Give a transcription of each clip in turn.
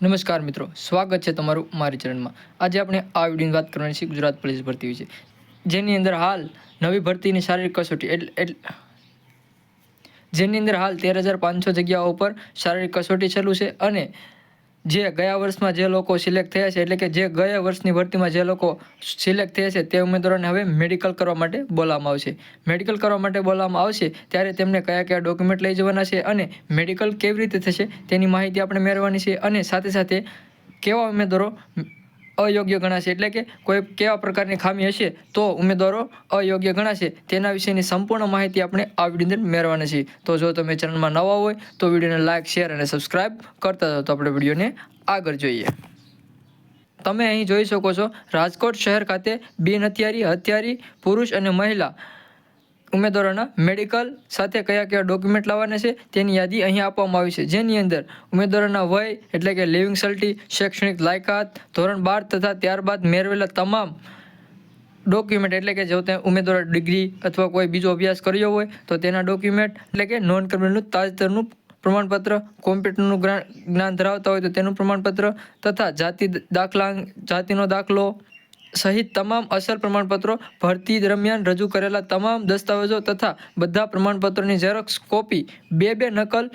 નમસ્કાર મિત્રો, સ્વાગત છે તમારું મારી ચરણમાં આજે આપણે આ વિડીયોની વાત કરવાની છે ગુજરાત પોલીસ ભરતી વિશે. જેની અંદર હાલ નવી ભરતીની શારીરિક કસોટી એટલે જેની અંદર હાલ તેર હજાર પાંચસો જગ્યાઓ પર શારીરિક કસોટી ચાલુ છે અને જે ગયા વર્ષમાં જે લોકો સિલેક્ટ થયા છે, એટલે કે જે ગયા વર્ષની ભરતીમાં જે લોકો સિલેક્ટ થયા છે, તે ઉમેદવારોને હવે મેડિકલ કરવા માટે બોલાવવામાં આવશે. મેડિકલ કરવા માટે બોલાવવામાં આવશે, ત્યારે તેમને કયા કયા ડોક્યુમેન્ટ લઈ જવાના છે અને મેડિકલ કેવી રીતે થશે તેની માહિતી આપણે મેળવવાની છે અને સાથે સાથે કેવા ઉમેદવારો અયોગ્ય ગણાશે. એટલે કે કોઈ કેવા પ્રકારની ખામી હશે તો ઉમેદવારો અયોગ્ય ગણાશે. તેના વિશેની સંપૂર્ણ માહિતી આપણે આ વીડિયો અંદર મેળવવાની છે. તો જો તમે ચેનલમાં નવા હોય તો વિડીયોને લાઇક શેર અને સબસ્ક્રાઈબ કરતા તો આપણે વિડીયોને આગળ જોઈએ. તમે અહીં જોઈ શકો છો રાજકોટ શહેર ખાતે બિન હથિયારી હથિયારી, પુરુષ અને મહિલા ઉમેદવારોના મેડિકલ સાથે કયા કયા ડોક્યુમેન્ટ લાવવાના છે તેની યાદી અહીં આપવામાં આવી છે. જેની અંદર ઉમેદવારોના વય એટલે કે લિવિંગ સલ્ટી શૈક્ષણિક લાયકાત, ધોરણ બાર તથા ત્યારબાદ મેળવેલા તમામ ડોક્યુમેન્ટ એટલે કે જો તે ઉમેદવાર ડિગ્રી અથવા કોઈ બીજો અભ્યાસ કર્યો હોય તો તેના ડોક્યુમેન્ટ એટલે કે નોન ક્રિમિનલનું તાજેતરનું પ્રમાણપત્ર, કોમ્પ્યુટરનું જ્ઞાન ધરાવતા હોય તો તેનું પ્રમાણપત્ર તથા જાતિ દાખલા, જાતિનો દાખલો સહિત તમામ અસલ પ્રમાણપત્રો ભરતી દરમિયાન રજૂ કરેલા તમામ દસ્તાવેજો તથા બધા પ્રમાણપત્રોની ઝેરોક્ષ કોપી બે બે નકલ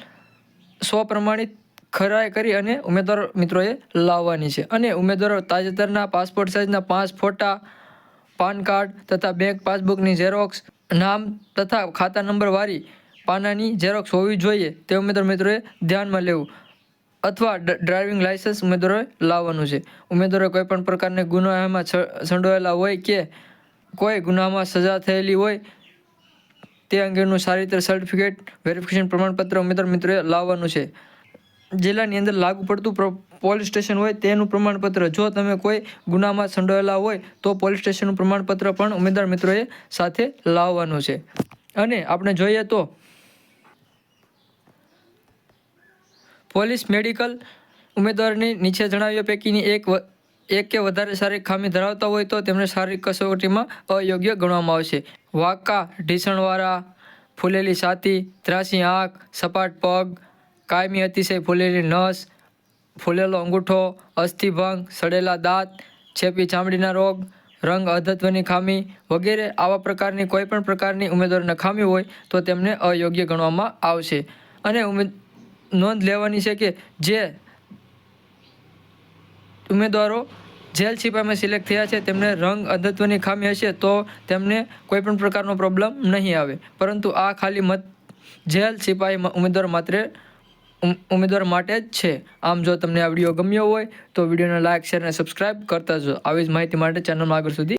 સ્વપ્રમાણિત ખરાઈ કરી અને ઉમેદવાર મિત્રોએ લાવવાની છે. અને ઉમેદવારો તાજેતરના પાસપોર્ટ સાઇઝના પાંચ ફોટા, પાન કાર્ડ તથા બેંક પાસબુકની ઝેરોક્ષ નામ તથા ખાતા નંબરવાળી પાનાની ઝેરોક્ષ હોવી જોઈએ તે ઉમેદવાર મિત્રોએ ધ્યાનમાં લેવું. અથવા ડ્રાઇવિંગ લાયસન્સ ઉમેદવારોએ લાવવાનું છે. ઉમેદવારો કોઈ પણ પ્રકારના ગુનામાં સંડોવાયેલા હોય કે કોઈ ગુનામાં સજા થયેલી હોય, તે અંગેનું સારી રીતે સર્ટિફિકેટ વેરિફિકેશન પ્રમાણપત્ર ઉમેદવાર મિત્રોએ લાવવાનું છે. જિલ્લાની અંદર લાગુ પડતું પોલીસ સ્ટેશન હોય તેનું પ્રમાણપત્ર. જો તમે કોઈ ગુનામાં સંડોવાયેલા હોય, તો પોલીસ સ્ટેશનનું પ્રમાણપત્ર પણ ઉમેદવાર મિત્રોએ સાથે લાવવાનું છે. અને આપણે જોઈએ તો પોલીસ મેડિકલ ઉમેદવારની નીચે જણાવ્યા પૈકીની એક એક કે વધારે શારીરિક ખામી ધરાવતા હોય તો તેમને શારીરિક કસોટીમાં અયોગ્ય ગણવામાં આવશે. વાંકા ઢીસણવાળા ફૂલેલી છાતી, ત્રાસી આંખ, સપાટ પગ, કાયમી અતિશય ફૂલેલી નસ, ફૂલેલો અંગૂઠો અસ્થિભંગ સડેલા દાંત, છેપી ચામડીના રોગ, રંગ અધત્વની ખામી વગેરે આવા પ્રકારની કોઈપણ પ્રકારની ઉમેદવારને ખામી હોય તો તેમને અયોગ્ય ગણવામાં આવશે. અને ઉમેદ નોંધ લેવાની છે કે જે ઉમેદવારો જેલ સિપાહીમાં સિલેક્ટ થયા છે, તેમને રંગ અંધત્વની ખામી હશે તો તેમને કોઈ પણ પ્રકારનો પ્રોબ્લેમ નહીં આવે. પરંતુ આ ખાલી મત, જેલ સિપાહી ઉમેદવાર માત્ર ઉમેદવાર માટે જ છે. આમ જો તમને આ વીડિયો ગમ્યો હોય, તો વિડીયોને લાઇક શેર અને સબસ્ક્રાઇબ કરતા જો આવી જ માહિતી માટે ચેનલમાં આગળ સુધી